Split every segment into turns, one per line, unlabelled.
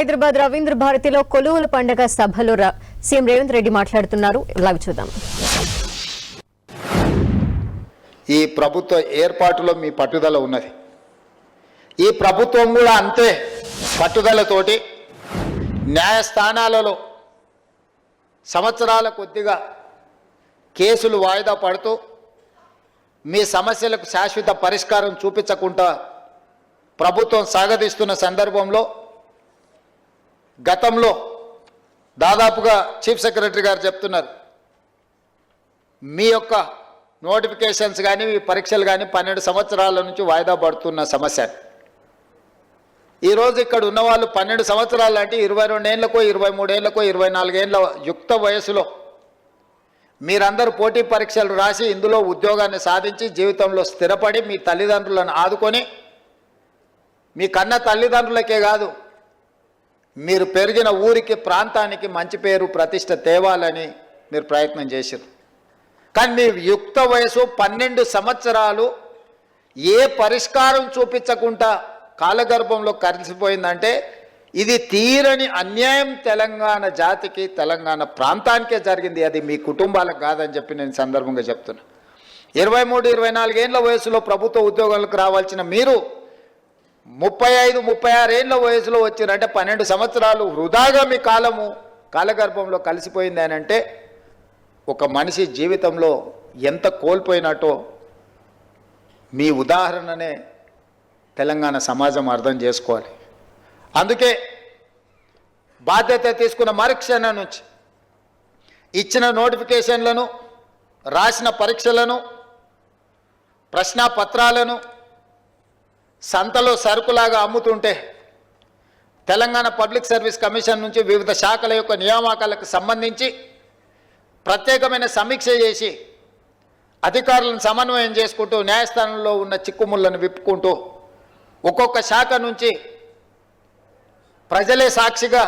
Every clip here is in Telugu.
హైదరాబాద్ రవీంద్ర భారతిలో కొలువుల పండగ సభలో సీఎం రేవంత్ రెడ్డి మాట్లాడుతున్నారు. లైవ్ చూద్దాం.
ఈ ప్రభుత్వ ఏర్పాటులో మీ పట్టుదల ఉన్నది. ఈ ప్రభుత్వం కూడా అంతే పట్టుదలతోటి న్యాయస్థానాలలో సంవత్సరాల కొద్దిగా కేసులు వాయిదా పడుతూ మీ సమస్యలకు శాశ్వత పరిష్కారం చూపించకుండా ప్రభుత్వం సాగదీస్తున్న సందర్భంలో గతంలో దాదాపుగా చీఫ్ సెక్రటరీ గారు చెప్తున్నారు మీ యొక్క నోటిఫికేషన్స్ కానీ మీ పరీక్షలు కానీ పన్నెండు సంవత్సరాల నుంచి వాయిదా పడుతున్న సమస్య. ఈరోజు ఇక్కడ ఉన్న వాళ్ళు పన్నెండు సంవత్సరాలు అంటే ఇరవై రెండేళ్ళకో ఇరవై మూడేళ్ళకో ఇరవై నాలుగేళ్ళ యుక్త వయసులో మీరందరూ పోటీ పరీక్షలు రాసి ఇందులో ఉద్యోగాన్ని సాధించి జీవితంలో స్థిరపడి మీ తల్లిదండ్రులను ఆదుకొని మీ కన్న తల్లిదండ్రులకే కాదు మీరు పెరిగిన ఊరికి ప్రాంతానికి మంచి పేరు ప్రతిష్ట తేవాలని మీరు ప్రయత్నం చేశారు. కానీ మీ యుక్త వయసు పన్నెండు సంవత్సరాలు ఏ పరిష్కారం చూపించకుండా కాలగర్భంలో కలిసిపోయిందంటే ఇది తీరని అన్యాయం తెలంగాణ జాతికి తెలంగాణ ప్రాంతానికే జరిగింది. అది మీ కుటుంబాలకు కాదని చెప్పి నేను సందర్భంగా చెప్తున్నా. ఇరవై మూడు ఇరవై నాలుగేళ్ళ వయసులో ప్రభుత్వ ఉద్యోగాలకు రావాల్సిన మీరు ముప్పై ఐదు ముప్పై ఆరేళ్ళ వయసులో వచ్చిరంటే పన్నెండు సంవత్సరాలు వృధాగా మీ కాలము కాలగర్భంలో కలిసిపోయింది అని అంటే ఒక మనిషి జీవితంలో ఎంత కోల్పోయినట్టో మీ ఉదాహరణనే తెలంగాణ సమాజం అర్థం చేసుకోవాలి. అందుకే బాధ్యత తీసుకున్న మరుక్షణ నుంచి ఇచ్చిన నోటిఫికేషన్లను రాసిన పరీక్షలను ప్రశ్నాపత్రాలను సంతలో సరుకులాగా అమ్ముతుంటే తెలంగాణ పబ్లిక్ సర్వీస్ కమిషన్ నుంచి వివిధ శాఖల యొక్క నియామకాలకు సంబంధించి ప్రత్యేకమైన సమీక్ష చేసి అధికారులను సమన్వయం చేసుకుంటూ న్యాయస్థానంలో ఉన్న చిక్కుముళ్ళను విప్పుకుంటూ ఒక్కొక్క శాఖ నుంచి ప్రజలే సాక్షిగా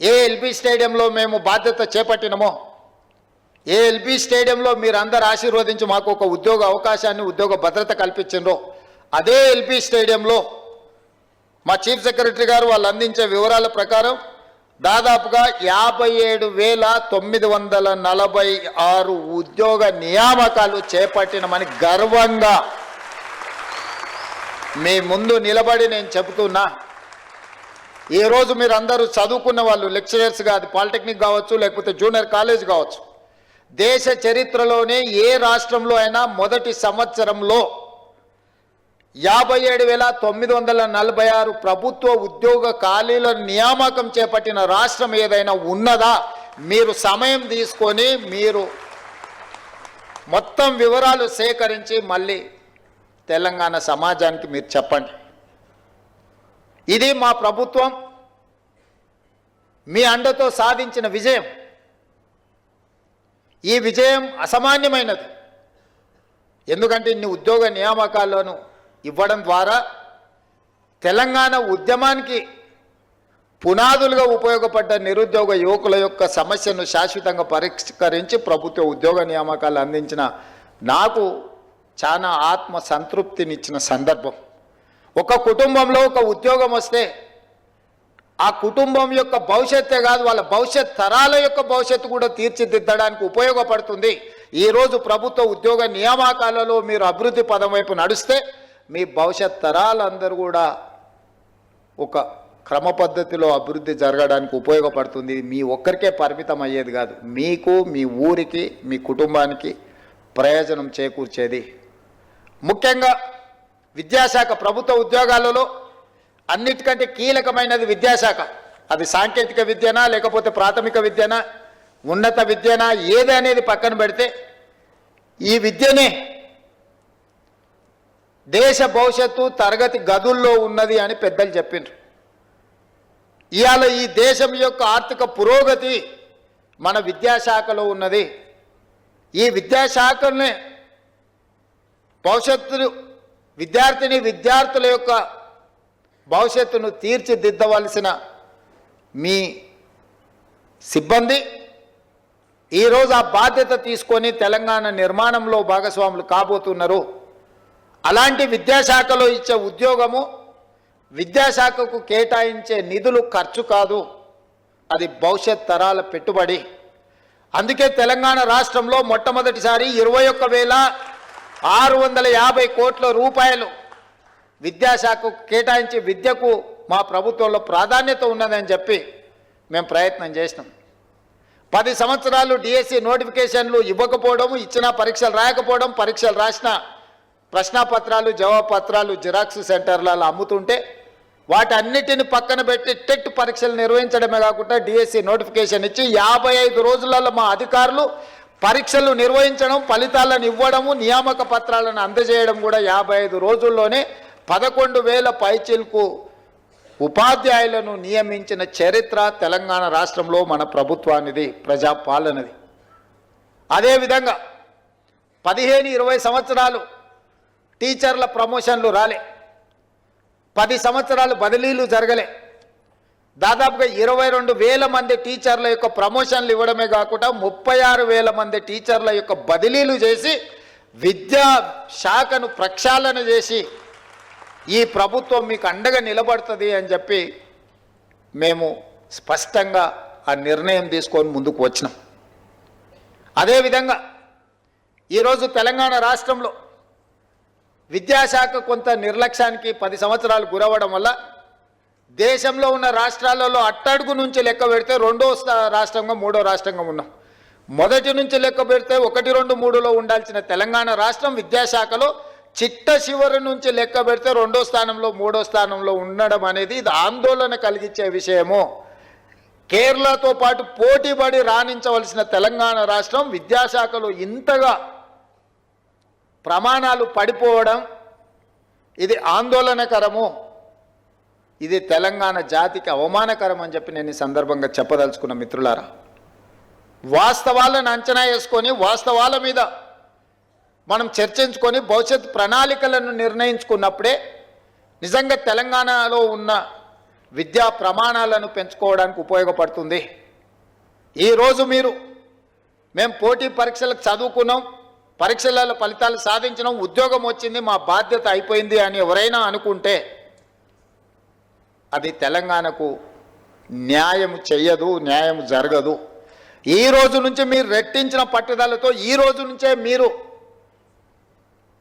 ఏ ఎల్బీ స్టేడియంలో మేము బాధ్యత చేపట్టినమో ఏ ఎల్బీ స్టేడియంలో మీరు ఆశీర్వదించి మాకు ఒక ఉద్యోగ అవకాశాన్ని ఉద్యోగ భద్రత కల్పించిండ్రో అదే ఎల్పి స్టేడియంలో మా చీఫ్ సెక్రటరీ గారు వాళ్ళు అందించే వివరాల ప్రకారం దాదాపుగా యాభై ఏడు వేల తొమ్మిది వందల నలభై ఆరు ఉద్యోగ నియామకాలు చేపట్టినమని గర్వంగా మీ ముందు నిలబడి నేను చెబుతున్నా. ఈరోజు మీరు అందరూ చదువుకున్న వాళ్ళు లెక్చరర్స్ కాదు పాలిటెక్నిక్ కావచ్చు లేకపోతే జూనియర్ కాలేజ్ కావచ్చు దేశ చరిత్రలోనే ఏ రాష్ట్రంలో అయినా మొదటి సంవత్సరంలో యాభై ఏడు వేల తొమ్మిది వందల నలభై ఆరు ప్రభుత్వ ఉద్యోగ ఖాళీల నియామకం చేపట్టిన రాష్ట్రం ఏదైనా ఉన్నదా? మీరు సమయం తీసుకొని మీరు మొత్తం వివరాలు సేకరించి మళ్ళీ తెలంగాణ సమాజానికి మీరు చెప్పండి. ఇది మా ప్రభుత్వం మీ అండతో సాధించిన విజయం. ఈ విజయం అసామాన్యమైనది. ఎందుకంటే ఇన్ని ఉద్యోగ నియామకాల్లోనూ ఇవ్వడం ద్వారా తెలంగాణ ఉద్యమానికి పునాదులుగా ఉపయోగపడ్డ నిరుద్యోగ యువకుల యొక్క సమస్యను శాశ్వతంగా పరిష్కరించి ప్రభుత్వ ఉద్యోగ నియామకాలు అందించిన నాకు చాలా ఆత్మ సంతృప్తినిచ్చిన సందర్భం. ఒక కుటుంబంలో ఒక ఉద్యోగం వస్తే ఆ కుటుంబం యొక్క భవిష్యత్తే కాదు వాళ్ళ భవిష్యత్ తరాల యొక్క భవిష్యత్తు కూడా తీర్చిదిద్దడానికి ఉపయోగపడుతుంది. ఈరోజు ప్రభుత్వ ఉద్యోగ నియామకాలలో మీరు అభివృద్ధి పదం వైపు నడిస్తే మీ భవిష్యత్ తరాలందరూ కూడా ఒక క్రమ పద్ధతిలో అభివృద్ధి జరగడానికి ఉపయోగపడుతుంది. మీ ఒక్కరికే పరిమితం అయ్యేది కాదు. మీకు మీ ఊరికి మీ కుటుంబానికి ప్రయోజనం చేకూర్చేది. ముఖ్యంగా విద్యాశాఖ ప్రభుత్వ ఉద్యోగాలలో అన్నిటికంటే కీలకమైనది విద్యాశాఖ. అది సాంకేతిక విద్యనా లేకపోతే ప్రాథమిక విద్యనా ఉన్నత విద్యనా ఏది అనేది పక్కన పెడితే ఈ విద్యనే దేశ భవిష్యత్తు తరగతి గదుల్లో ఉన్నది అని పెద్దలు చెప్పిండ్రు. ఇవాళ ఈ దేశం యొక్క ఆర్థిక పురోగతి మన విద్యాశాఖలో ఉన్నది. ఈ విద్యాశాఖనే భవిష్యత్తు విద్యార్థిని విద్యార్థుల యొక్క భవిష్యత్తును తీర్చిదిద్దవలసిన మీ సిబ్బంది ఈరోజు ఆ బాధ్యత తీసుకొని తెలంగాణ నిర్మాణంలో భాగస్వాములు కాబోతున్నారు. అలాంటి విద్యాశాఖలో ఇచ్చే ఉద్యోగము విద్యాశాఖకు కేటాయించే నిధులు ఖర్చు కాదు. అది భవిష్యత్ తరాల పెట్టుబడి. అందుకే తెలంగాణ రాష్ట్రంలో మొట్టమొదటిసారి ఇరవై ఒక్క వేల ఆరు వందల యాభై కోట్ల రూపాయలు విద్యాశాఖకు కేటాయించి విద్యకు మా ప్రభుత్వంలో ప్రాధాన్యత ఉన్నదని చెప్పి మేము ప్రయత్నం చేసినాం. పది సంవత్సరాలు డిఎస్సి నోటిఫికేషన్లు ఇవ్వకపోవడం ఇచ్చిన పరీక్షలు రాయకపోవడం పరీక్షలు రాసిన ప్రశ్నపత్రాలు జవాబుపత్రాలు జిరాక్స్ సెంటర్లలో అమ్ముతుంటే వాటన్నిటిని పక్కన పెట్టి టెట్ పరీక్షలు నిర్వహించడమే కాకుండా డిఎస్సి నోటిఫికేషన్ ఇచ్చి యాభై ఐదు రోజులలో మా అధికారులు పరీక్షలు నిర్వహించడం ఫలితాలను ఇవ్వడము నియామక పత్రాలను అందజేయడం కూడా యాభై ఐదు రోజుల్లోనే పదకొండు వేల పైచిల్కు ఉపాధ్యాయులను నియమించిన చరిత్ర తెలంగాణ రాష్ట్రంలో మన ప్రభుత్వానిది ప్రజాపాలనది. అదేవిధంగా పదిహేను ఇరవై సంవత్సరాలు టీచర్ల ప్రమోషన్లు రాలే. పది సంవత్సరాలు బదిలీలు జరగలే. దాదాపుగా ఇరవై రెండు వేల మంది టీచర్ల యొక్క ప్రమోషన్లు ఇవ్వడమే కాకుండా ముప్పై ఆరు వేల మంది టీచర్ల యొక్క బదిలీలు చేసి విద్యా శాఖను ప్రక్షాళన చేసి ఈ ప్రభుత్వం మీకు అండగా నిలబడుతుంది అని చెప్పి మేము స్పష్టంగా ఆ నిర్ణయం తీసుకొని ముందుకు వచ్చినాం. అదేవిధంగా ఈరోజు తెలంగాణ రాష్ట్రంలో విద్యాశాఖ కొంత నిర్లక్ష్యానికి పది సంవత్సరాలు గురవ్వడం వల్ల దేశంలో ఉన్న రాష్ట్రాలలో అట్టడుగు నుంచి లెక్క పెడితే రెండో స్థా- రాష్ట్రంగా మూడో రాష్ట్రంగా ఉన్నాం. మొదటి నుంచి లెక్క పెడితే ఒకటి రెండు మూడులో ఉండాల్సిన తెలంగాణ రాష్ట్రం విద్యాశాఖలో చిట్ట చివరి నుంచి లెక్క పెడితే రెండో స్థానంలో మూడో స్థానంలో ఉండడం అనేది ఇది ఆందోళన కలిగించే విషయము. కేరళతో పాటు పోటీపడి రాణించవలసిన తెలంగాణ రాష్ట్రం విద్యాశాఖలో ఇంతగా ప్రమాణాలు పడిపోవడం ఇది ఆందోళనకరము. ఇది తెలంగాణ జాతికి అవమానకరం అని చెప్పి నేను ఈ సందర్భంగా చెప్పదలుచుకున్న మిత్రులారా. వాస్తవాలను అంచనా వేసుకొని వాస్తవాల మీద మనం చర్చించుకొని భవిష్యత్ ప్రణాళికలను నిర్ణయించుకున్నప్పుడే నిజంగా తెలంగాణలో ఉన్న విద్యా ప్రమాణాలను పెంచుకోవడానికి ఉపయోగపడుతుంది. ఈరోజు మీరు మేము పోటీ పరీక్షలకు చదువుకున్నాం పరీక్షలలో ఫలితాలు సాధించడం ఉద్యోగం వచ్చింది మా బాధ్యత అయిపోయింది అని ఎవరైనా అనుకుంటే అది తెలంగాణకు న్యాయం చెయ్యదు న్యాయం జరగదు. ఈ రోజు నుంచి మీరు రెట్టించిన పట్టుదలతో ఈ రోజు నుంచే మీరు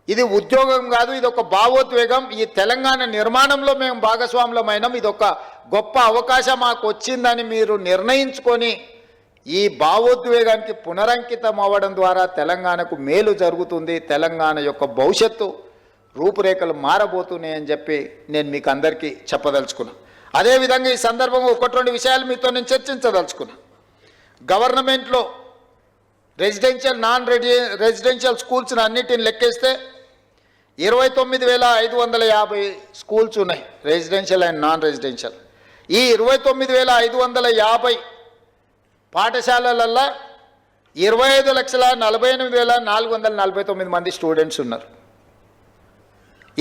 ఇది ఉద్యోగం కాదు ఇది ఒక భావోద్వేగం ఈ తెలంగాణ నిర్మాణంలో మేము భాగస్వాములమైనాం ఇది ఒక గొప్ప అవకాశం మాకు వచ్చిందని మీరు నిర్ణయించుకొని ఈ భావోద్వేగానికి పునరంకితం అవ్వడం ద్వారా తెలంగాణకు మేలు జరుగుతుంది తెలంగాణ యొక్క భవిష్యత్తు రూపురేఖలు మారబోతున్నాయని చెప్పి నేను మీకు అందరికీ చెప్పదలుచుకున్నా. అదేవిధంగా ఈ సందర్భంగా ఒకటి రెండు విషయాలు మీతో నేను చర్చించదలుచుకున్నా. గవర్నమెంట్లో రెసిడెన్షియల్ నాన్ రెడి రెసిడెన్షియల్ స్కూల్స్ని అన్నిటిని లెక్కేస్తే ఇరవై తొమ్మిది వేల ఐదు వందల యాభై స్కూల్స్ ఉన్నాయి రెసిడెన్షియల్ అండ్ నాన్ రెసిడెన్షియల్. ఈ ఇరవై తొమ్మిది వేల ఐదు వందల యాభై పాఠశాలలల్లో ఇరవై ఐదు లక్షల నలభై ఎనిమిది వేల నాలుగు వందల నలభై తొమ్మిది మంది స్టూడెంట్స్ ఉన్నారు.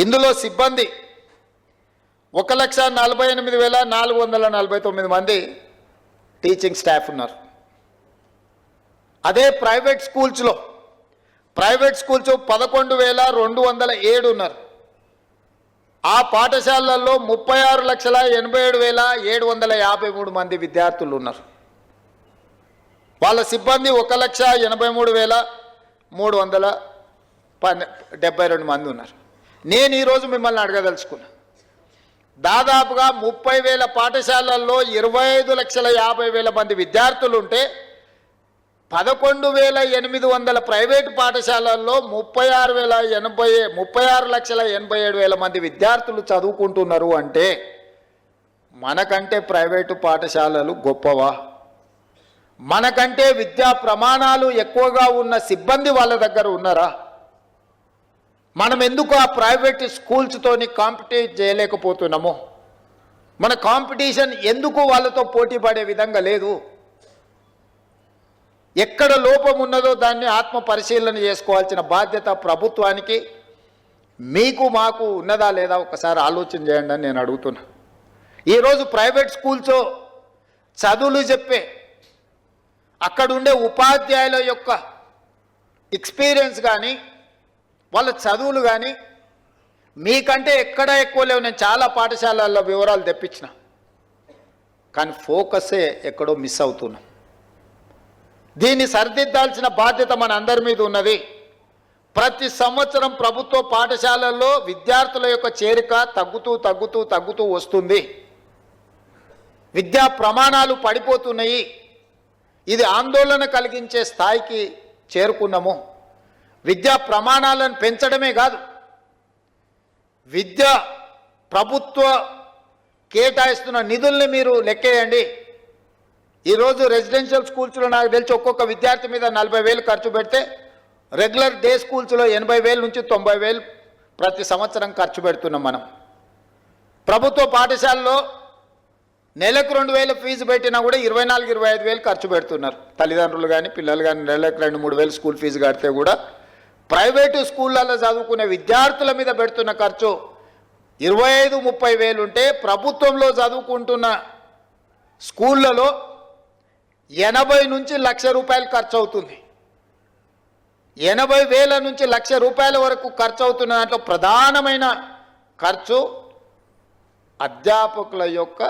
ఇందులో సిబ్బంది ఒక లక్ష నలభై ఎనిమిది వేల నాలుగు వందల నలభై తొమ్మిది మంది టీచింగ్ స్టాఫ్ ఉన్నారు. అదే ప్రైవేట్ స్కూల్స్లో ప్రైవేట్ స్కూల్స్ పదకొండు వేల రెండు వందల ఏడు ఉన్నారు. ఆ పాఠశాలల్లో ముప్పై ఆరు లక్షల ఎనభై ఏడు వేల ఏడు వందల యాభై మూడు మంది విద్యార్థులు ఉన్నారు. వాళ్ళ సిబ్బంది ఒక లక్ష ఎనభై మూడు వేల మూడు వందల పన్నె డెబ్బై రెండు మంది ఉన్నారు. నేను ఈరోజు మిమ్మల్ని అడగదలుచుకున్నా. దాదాపుగా ముప్పై వేల పాఠశాలల్లో ఇరవై ఐదు లక్షల యాభై వేల మంది విద్యార్థులు ఉంటే పదకొండు వేల ఎనిమిది వందల ప్రైవేటు పాఠశాలల్లో ముప్పై ఆరు వేల ఎనభై ముప్పై ఆరు లక్షల ఎనభై ఏడు వేల మంది విద్యార్థులు చదువుకుంటున్నారు అంటే మనకంటే ప్రైవేటు పాఠశాలలు గొప్పవా? మనకంటే విద్యా ప్రమాణాలు ఎక్కువగా ఉన్న సిబ్బంది వాళ్ళ దగ్గర ఉన్నారా? మనం ఎందుకు ఆ ప్రైవేట్ స్కూల్స్తోని కాంపిటేట్ చేయలేకపోతున్నాము? మన కాంపిటీషన్ ఎందుకు వాళ్ళతో పోటీ పడే విధంగా లేదు? ఎక్కడ లోపం ఉన్నదో దాన్ని ఆత్మ పరిశీలన చేసుకోవాల్సిన బాధ్యత ప్రభుత్వానికి మీకు మాకు ఉన్నదా లేదా ఒకసారి ఆలోచన చేయండి అని నేను అడుగుతున్నా. ఈరోజు ప్రైవేట్ స్కూల్స్ చదువులు చెప్పే అక్కడుండే ఉపాధ్యాయుల యొక్క ఎక్స్పీరియన్స్ కానీ వాళ్ళ చదువులు కానీ మీకంటే ఎక్కడ ఎక్కువ లేవు. నేను చాలా పాఠశాలల్లో వివరాలు తెప్పించిన. కానీ ఫోకసే ఎక్కడో మిస్ అవుతున్నాం. దీన్ని సరిదిద్దాల్సిన బాధ్యత మన అందరి మీద ఉన్నది. ప్రతి సంవత్సరం ప్రభుత్వ పాఠశాలల్లో విద్యార్థుల యొక్క చేరిక తగ్గుతూ తగ్గుతూ తగ్గుతూ వస్తుంది. విద్యా ప్రమాణాలు పడిపోతున్నాయి. ఇది ఆందోళన కలిగించే స్థాయికి చేరుకున్నాము. విద్యా ప్రమాణాలను పెంచడమే కాదు విద్య ప్రభుత్వ కేటాయిస్తున్న నిధుల్ని మీరు లెక్కేయండి. ఈరోజు రెసిడెన్షియల్ స్కూల్స్లో నాకు తెలిసి ఒక్కొక్క విద్యార్థి మీద నలభై వేలు ఖర్చు పెడితే రెగ్యులర్ డే స్కూల్స్లో ఎనభై వేలు నుంచి తొంభై వేలు ప్రతి సంవత్సరం ఖర్చు పెడుతున్నాం మనం. ప్రభుత్వ పాఠశాలలో నెలకు రెండు వేలు ఫీజు పెట్టినా కూడా ఇరవై నాలుగు ఇరవై ఐదు వేలు ఖర్చు పెడుతున్నారు. తల్లిదండ్రులు కానీ పిల్లలు కానీ నెలకు రెండు మూడు వేలు స్కూల్ ఫీజు కడితే కూడా ప్రైవేటు స్కూళ్ళల్లో చదువుకునే విద్యార్థుల మీద పెడుతున్న ఖర్చు ఇరవై ఐదు ముప్పై వేలు ఉంటే ప్రభుత్వంలో చదువుకుంటున్న స్కూళ్ళలో ఎనభై నుంచి లక్ష రూపాయలు ఖర్చు అవుతుంది. ఎనభై వేల నుంచి లక్ష రూపాయల వరకు ఖర్చు అవుతున్న దాంట్లో ప్రధానమైన ఖర్చు అధ్యాపకుల యొక్క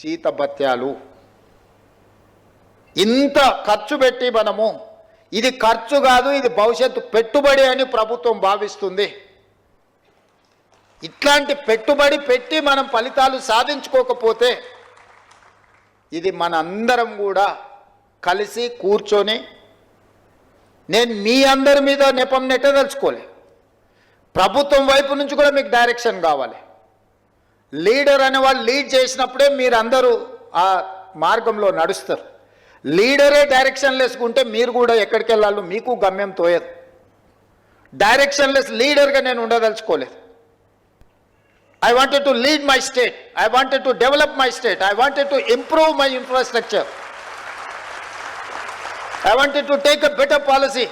చీతభత్యాలు ఇంత ఖర్చు పెట్టి మనము ఇది ఖర్చు కాదు ఇది భవిష్యత్తు పెట్టుబడి అని ప్రభుత్వం భావిస్తుంది. ఇట్లాంటి పెట్టుబడి పెట్టి మనం ఫలితాలు సాధించుకోకపోతే ఇది మన అందరం కూడా కలిసి కూర్చొని నేను మీ అందరి మీద నెపం నెట్టదలుచుకోలే. ప్రభుత్వం వైపు నుంచి కూడా మీకు డైరెక్షన్ కావాలి. లీడర్ అనే వాళ్ళు లీడ్ చేసినప్పుడే మీరు అందరూ ఆ మార్గంలో నడుస్తారు. లీడరే డైరెక్షన్ లేసుకుంటే మీరు కూడా ఎక్కడికి వెళ్ళాలో మీకు గమ్యం తోయదు. డైరెక్షన్ లెస్ లీడర్గా నేను ఉండదలుచుకోలేదు. I wanted to lead my state I wanted to develop my state I wanted to improve my infrastructure I wanted to take a better policy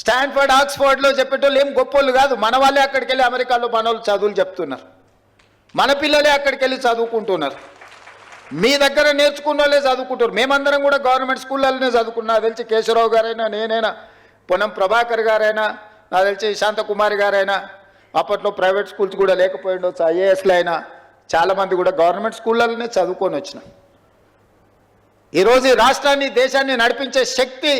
Stanford ఆక్స్ఫర్డ్లో చెప్పేటోళ్ళు ఏం గొప్పోళ్ళు కాదు. మన వాళ్ళే అక్కడికి వెళ్ళి అమెరికాలో మన వాళ్ళు చదువులు చెప్తున్నారు. మన పిల్లలే అక్కడికి వెళ్ళి చదువుకుంటున్నారు. మీ దగ్గర నేర్చుకున్న వాళ్ళే చదువుకుంటారు మేమందరం కూడా గవర్నమెంట్ స్కూళ్ళలోనే చదువుకున్నా. తెలిసి కేశవరావు గారైనా నేనైనా పొనం ప్రభాకర్ గారైనా నాకు తెలిసి శాంతకుమారి గారైనా అప్పట్లో ప్రైవేట్ స్కూల్స్ కూడా లేకపోయి ఉండొచ్చు. ఐఏఎస్లో అయినా చాలామంది కూడా గవర్నమెంట్ స్కూళ్ళలోనే చదువుకొని వచ్చినాం ఈరోజు ఈ రాష్ట్రాన్ని దేశాన్ని నడిపించే శక్తి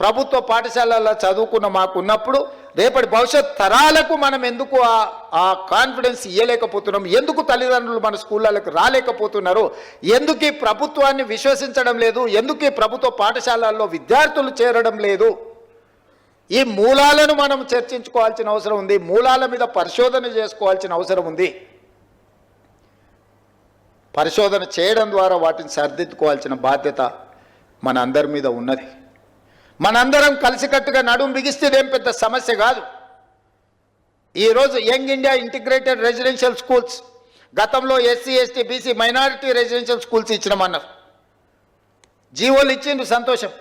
ప్రభుత్వ పాఠశాలల్లో చదువుకున్న మాకున్నప్పుడు రేపటి భవిష్యత్ తరాలకు మనం ఎందుకు ఆ- ఆ కాన్ఫిడెన్స్ ఇవ్వలేకపోతున్నాం ఎందుకు తల్లిదండ్రులు మన స్కూళ్ళకు రాలేకపోతున్నారు? ఎందుకు ఈ ప్రభుత్వాన్ని విశ్వసించడం లేదు? ఎందుకు ఈ ప్రభుత్వ పాఠశాలల్లో విద్యార్థులు చేరడం లేదు? ఈ మూలాలను మనం చర్చించుకోవాల్సిన అవసరం ఉంది. మూలాల మీద పరిశోధన చేసుకోవాల్సిన అవసరం ఉంది. పరిశోధన చేయడం ద్వారా వాటిని సరిదిద్దుకోవాల్సిన బాధ్యత మన అందరి మీద ఉన్నది. మనందరం కలిసికట్టుగా నడుము బిగిస్తే ఇదేం పెద్ద సమస్య కాదు. ఈరోజు young India integrated residential schools గతంలో SC ST BC minority residential schools ఇచ్చినామన్నారు. జీవోలు ఇచ్చిండ్రు సంతోషం.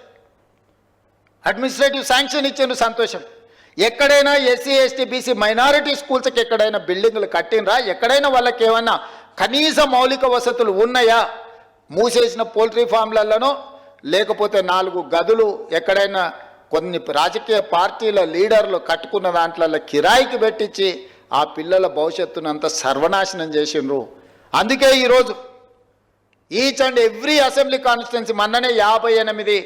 అడ్మినిస్ట్రేటివ్ శాంక్షన్ ఇచ్చిండ్రు సంతోషం. ఎక్కడైనా ఎస్సీ ఎస్టీ బీసీ మైనారిటీ స్కూల్స్కి ఎక్కడైనా బిల్డింగ్లు కట్టినరా ఎక్కడైనా వాళ్ళకి ఏమన్నా కనీస మౌలిక వసతులు ఉన్నాయా? మూసేసిన పోల్ట్రీ ఫామ్లలోనో లేకపోతే నాలుగు గదులు ఎక్కడైనా కొన్ని రాజకీయ పార్టీల లీడర్లు కట్టుకున్న దాంట్లో కిరాయికి పెట్టించి ఆ పిల్లల భవిష్యత్తునంతా సర్వనాశనం చేసిండ్రు. అందుకే ఈరోజు each and every assembly constituency మొన్ననే యాభై ఎనిమిది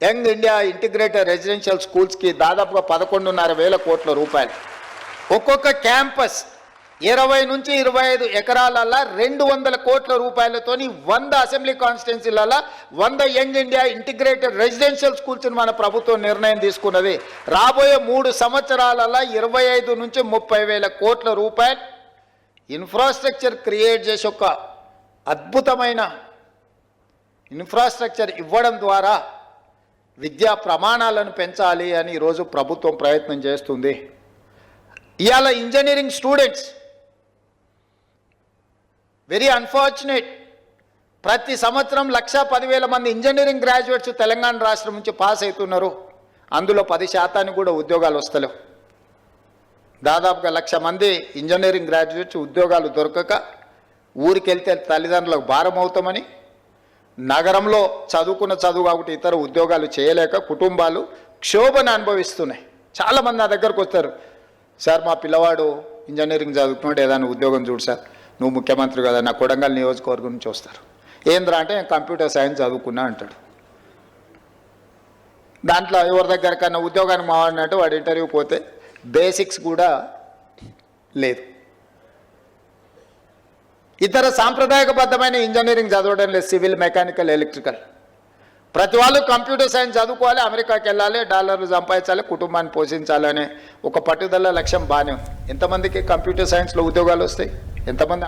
యంగ్ ఇండియా ఇంటిగ్రేటెడ్ రెసిడెన్షియల్ స్కూల్స్కి దాదాపుగా పదకొండున్నర వేల కోట్ల రూపాయలు. ఒక్కొక్క క్యాంపస్ ఇరవై నుంచి ఇరవై ఐదు ఎకరాలల్లా రెండు వందల కోట్ల రూపాయలతోని వంద అసెంబ్లీ కాన్స్టిట్యున్సీలలో వంద యంగ్ ఇండియా ఇంటిగ్రేటెడ్ రెసిడెన్షియల్ స్కూల్స్ని మన ప్రభుత్వం నిర్ణయం తీసుకున్నది. రాబోయే మూడు సంవత్సరాలలో ఇరవై ఐదు నుంచి ముప్పై వేల కోట్ల రూపాయలు ఇన్ఫ్రాస్ట్రక్చర్ క్రియేట్ చేసి ఒక అద్భుతమైన ఇన్ఫ్రాస్ట్రక్చర్ ఇవ్వడం ద్వారా విద్యా ప్రమాణాలను పెంచాలి అని ఈరోజు ప్రభుత్వం ప్రయత్నం చేస్తుంది. ఇవాళ ఇంజనీరింగ్ స్టూడెంట్స్ వెరీ అన్ఫార్చునేట్ ప్రతి సంవత్సరం లక్ష పదివేల మంది ఇంజనీరింగ్ గ్రాడ్యుయేట్స్ తెలంగాణ రాష్ట్రం నుంచి పాస్ అవుతున్నారు. అందులో పది శాతానికి కూడా ఉద్యోగాలు వస్తలేవు. దాదాపుగా లక్ష మంది ఇంజనీరింగ్ గ్రాడ్యుయేట్స్ ఉద్యోగాలు దొరకక ఊరికెళ్తే తల్లిదండ్రులకు భారం అవుతామని నగరంలో చదువుకున్న చదువు కాబట్టి ఇతర ఉద్యోగాలు చేయలేక కుటుంబాలు క్షోభను అనుభవిస్తున్నాయి. చాలామంది నా దగ్గరకు వస్తారు. సార్ మా పిల్లవాడు ఇంజనీరింగ్ చదువుకున్నాడు ఏదైనా ఉద్యోగం చూడు సార్. నువ్వు ముఖ్యమంత్రి కదా నా కొడంగల్ నియోజకవర్గం నుంచి వస్తారు. ఏంద్రా అంటే కంప్యూటర్ సైన్స్ చదువుకున్నా అంటాడు. దాంట్లో ఎవరి దగ్గరకన్నా ఉద్యోగానికి మావాడినట్టు వాడు ఇంటర్వ్యూ పోతే బేసిక్స్ కూడా లేదు. ఇతర సాంప్రదాయకబద్ధమైన ఇంజనీరింగ్ చదవడం లేదు సివిల్ మెకానికల్ ఎలక్ట్రికల్. ప్రతి వాళ్ళు కంప్యూటర్ సైన్స్ చదువుకోవాలి అమెరికాకి వెళ్ళాలి డాలర్లు సంపాదించాలి కుటుంబాన్ని పోషించాలి అనే ఒక పట్టుదల లక్ష్యం బాగానే ఉంది. ఎంతమందికి కంప్యూటర్ సైన్స్లో ఉద్యోగాలు వస్తాయి? ఎంతమంది